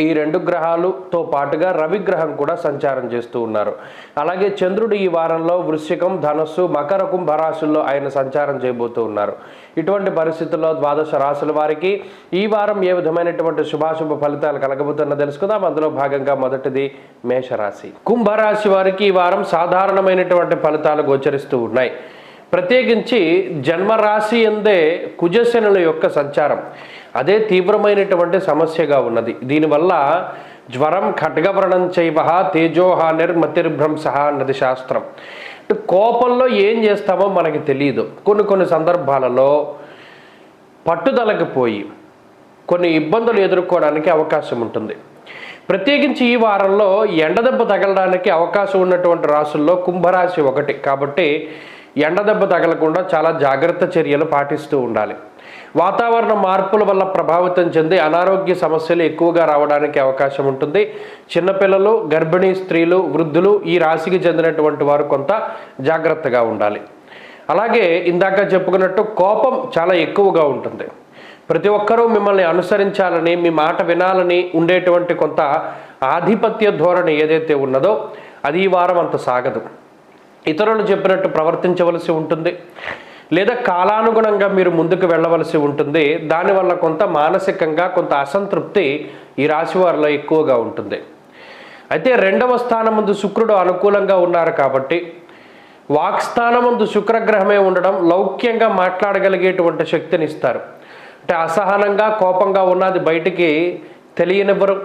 ఈ రెండు గ్రహాలతో పాటుగా రవి గ్రహం కూడా సంచారం చేస్తూ ఉన్నారు. అలాగే చంద్రుడు ఈ వారంలో వృశ్చికం ధనస్సు మకర కుంభ రాశుల్లో ఆయన సంచారం చేయబోతూ ఉన్నారు. ఇటువంటి పరిస్థితుల్లో ద్వాదశ రాశుల వారికి ఈ వారం ఏ విధమైనటువంటి శుభాశుభ ఫలితాలు కలగబోతున్న తెలుసుకుందాం. అందులో భాగంగా మొదటిది మేషరాశి. కుంభరాశి వారికి ఈ వారం సాధారణమైనటువంటి ఫలితాలు గోచరిస్తూ ఉన్నాయి. ప్రత్యేకించి జన్మరాశి ఎందే కుజశనుల యొక్క సంచారం. అదే తీవ్రమైనటువంటి సమస్యగా ఉన్నది. దీనివల్ల జ్వరం ఖడ్గవ్రణం చైవ తేజోహానిర్మతిర్భ్రంశ అన్నది శాస్త్రం. కోపంలో ఏం చేస్తామో మనకి తెలియదు కొన్ని కొన్ని సందర్భాలలో పట్టుదలకు పోయి కొన్ని ఇబ్బందులు ఎదుర్కోవడానికి అవకాశం ఉంటుంది. ప్రత్యేకించి ఈ వారంలో ఎండదెబ్బ తగలడానికి అవకాశం ఉన్నటువంటి రాసుల్లో కుంభరాశి ఒకటి. కాబట్టి ఎండదెబ్బ తగలకుండా చాలా జాగ్రత్త చర్యలు పాటిస్తూ ఉండాలి. వాతావరణ మార్పుల వల్ల ప్రభావితం చెంది అనారోగ్య సమస్యలు ఎక్కువగా రావడానికి అవకాశం ఉంటుంది. చిన్నపిల్లలు గర్భిణీ స్త్రీలు వృద్ధులు ఈ రాశికి చెందినటువంటి వారు కొంత జాగ్రత్తగా ఉండాలి. అలాగే ఇందాక చెప్పుకున్నట్టు కోపం చాలా ఎక్కువగా ఉంటుంది. ప్రతి ఒక్కరూ మిమ్మల్ని అనుసరించాలని మీ మాట వినాలని ఉండేటువంటి కొంత ఆధిపత్య ధోరణి ఏదైతే ఉన్నదో అది ఈ వారం అంత సాగదు. ఇతరులు చెప్పినట్టు ప్రవర్తించవలసి ఉంటుంది. లేదా కాలానుగుణంగా మీరు ముందుకు వెళ్ళవలసి ఉంటుంది. దానివల్ల కొంత మానసికంగా కొంత అసంతృప్తి ఈ రాశి వారిలో ఎక్కువగా ఉంటుంది. అయితే రెండవ స్థానం ముందు శుక్రుడు అనుకూలంగా ఉన్నారు కాబట్టి వాక్స్థానం ముందు శుక్రగ్రహమే ఉండడం లౌక్యంగా మాట్లాడగలిగేటువంటి శక్తిని ఇస్తారు. అంటే అసహనంగా కోపంగా ఉన్నది బయటికి తెలియనివ్వరు.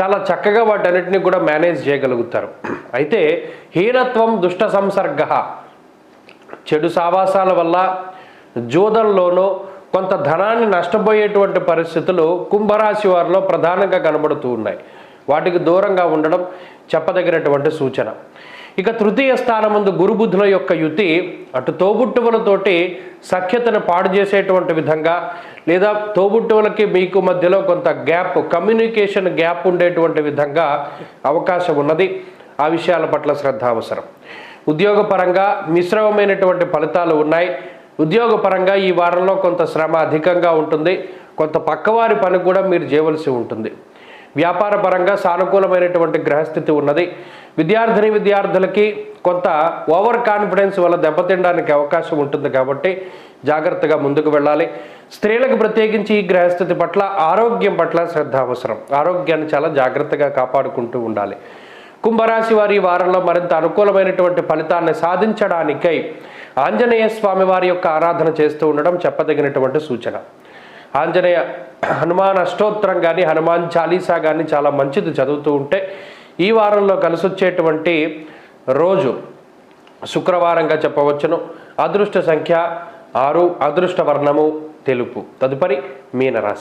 చాలా చక్కగా వాటన్నిటిని కూడా మేనేజ్ చేయగలుగుతారు. అయితే హీనత్వం దుష్ట సంసర్గ చెడు సావాసాల వల్ల జూదంలోనూ కొంత ధనాన్ని నష్టపోయేటువంటి పరిస్థితులు కుంభరాశి వారిలో ప్రధానంగా కనబడుతూ ఉన్నాయి. వాటికి దూరంగా ఉండడం చెప్పదగినటువంటి సూచన. ఇక తృతీయ స్థానముందు గురుబుద్ధుల యొక్క యుతి అటు తోబుట్టువులతోటి సఖ్యతను పాడు చేసేటువంటి విధంగా లేదా తోబుట్టువులకి మీకు మధ్యలో కొంత గ్యాప్ కమ్యూనికేషన్ గ్యాప్ ఉండేటువంటి విధంగా అవకాశం ఉన్నది. ఆ విషయాల పట్ల శ్రద్ధ అవసరం ఉద్యోగపరంగా మిశ్రమమైనటువంటి ఫలితాలు ఉన్నాయి. ఉద్యోగపరంగా ఈ వారంలో కొంత శ్రమ అధికంగా ఉంటుంది. కొంత పక్కవారి పని కూడా మీరు చేయవలసి ఉంటుంది. వ్యాపార పరంగా సానుకూలమైనటువంటి గ్రహస్థితి ఉన్నది. విద్యార్థిని విద్యార్థులకి కొంత ఓవర్ కాన్ఫిడెన్స్ వల్ల దెబ్బతినడానికి అవకాశం ఉంటుంది కాబట్టి జాగ్రత్తగా ముందుకు వెళ్ళాలి. స్త్రీలకు ప్రత్యేకించి ఈ గ్రహస్థితి పట్ల ఆరోగ్యం పట్ల శ్రద్ధ అవసరం. ఆరోగ్యాన్ని చాలా జాగ్రత్తగా కాపాడుకుంటూ ఉండాలి. కుంభరాశి వారి వారంలో మరింత అనుకూలమైనటువంటి ఫలితాన్ని సాధించడానికై ఆంజనేయ స్వామి వారి యొక్క ఆరాధన చేస్తూ ఉండడం చెప్పదగినటువంటి సూచన. ఆంజనేయ హనుమాన్ అష్టోత్తరం కానీ హనుమాన్ చాలీసా కానీ చాలా మంచిది చదువుతూ ఉంటే ఈ వారంలో కలిసొచ్చేటువంటి రోజు శుక్రవారంగా చెప్పవచ్చును. అదృష్ట సంఖ్య ఆరు అదృష్ట వర్ణము తెలుపు. తదుపరి మీనరాశి.